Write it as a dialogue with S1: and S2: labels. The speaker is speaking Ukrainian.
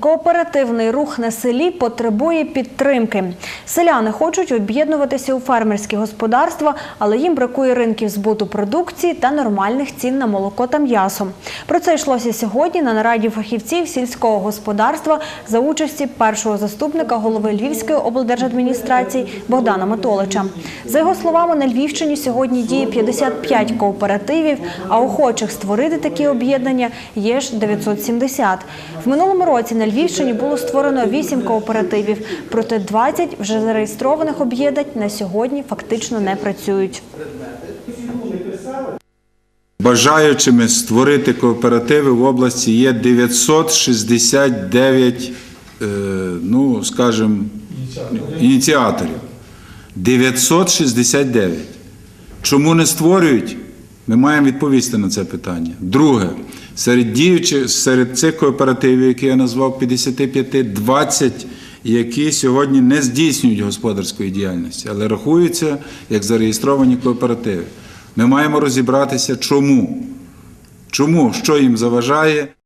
S1: Кооперативний рух на селі потребує підтримки. Селяни хочуть об'єднуватися у фермерські господарства, але їм бракує ринків збуту продукції та нормальних цін на молоко та м'ясо. Про це йшлося сьогодні на нараді фахівців сільського господарства за участі першого заступника голови Львівської облдержадміністрації Богдана Матолича. За його словами, на Львівщині сьогодні діє 55 кооперативів, а охочих створити такі об'єднання є ж 970. В минулому році на Львівщині було створено 8 кооперативів, проте 20 вже зареєстрованих об'єднань на сьогодні фактично не працюють.
S2: Бажаючими створити кооперативи в області є 969, е, ну, скажімо, ініціаторів. 969. Чому не створюють? Ми маємо відповісти на це питання. Друге, серед діючих, серед цих кооперативів, які я назвав 55, 20, які сьогодні не здійснюють господарської діяльності, але рахуються як зареєстровані кооперативи. Ми маємо розібратися, чому. Чому, що їм заважає.